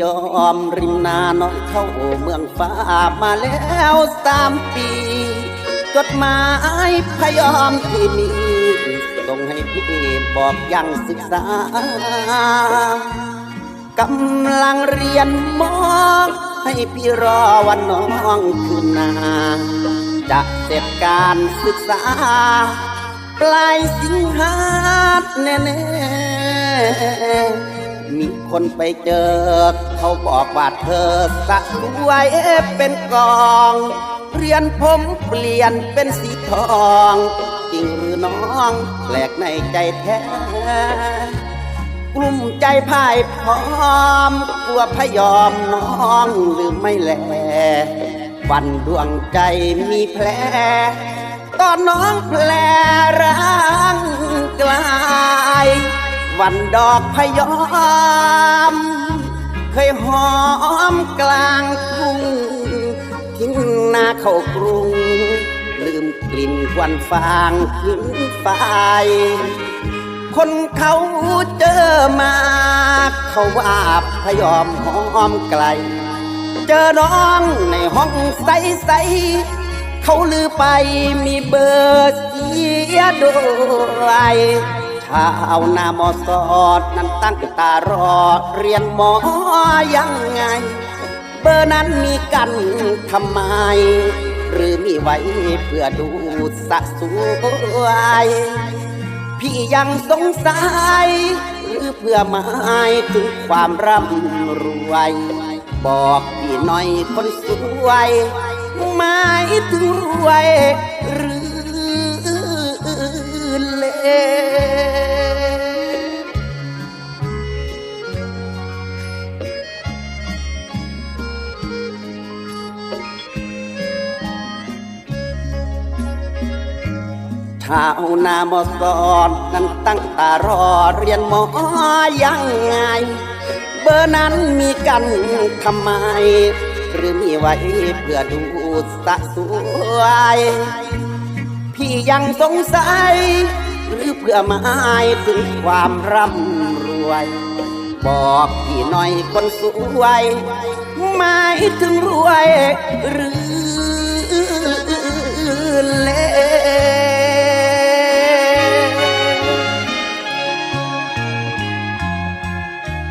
ยอมริมนาน้องเข้าเมืองฟ้ามาแล้วสามปี จดหมายพยอมที่มีส่งให้พี่บอกยังศึกษากำลังเรียนมองให้พี่รอวันน้องคืนนา จะเสร็จการศึกษา ปลายสิงหาแน่ๆ มีคนไปเจอ เขาบอกว่าเธอสะสวยเป็นกอง เรียนผมเปลี่ยนเป็นสีทอง จริงหรือน้องแปลกในใจแท้กลุ่มใจพ่ายพร้อม กลัวพยอมน้องหรือไม่แลฟันดวงใจมีแผลตอนน้องแผลร้าง วันดอกพยอม เคยหอมกลางทุ่งทิ้งหน้าเข้ากรุง ลืมกลิ่นควันฟางขึ้นไฟคนเขาเจอมา เขาว่าพยอมหอมไกล เจอน้องในห้องใสๆเขาลือไปมีเบอร์เสียด้วย ชาวหน้ามอสอดนั้นตั้งตารอเรียนหมอยังไง เบอร์นั้นมีกันทำไม หรือมีไว้เพื่อดูสะสวยพี่ยังสงสัย หรือเพื่อหมายถึงความร่ำรวย บอกพี่หน่อยคนสวยหมายถึงรวยห ชาวนา มอสอนนั้นตั้งตารอเรียนหมอยังไง เบอร์นั้นมีกันทำไม หรือมีไว้เพื่อดูสะสวย พี่ยังสงสัย หรือเพื่อหมายถึงความร่ำรวย บอกพี่หน่อยคนสวยหมายถึงรวยหรือ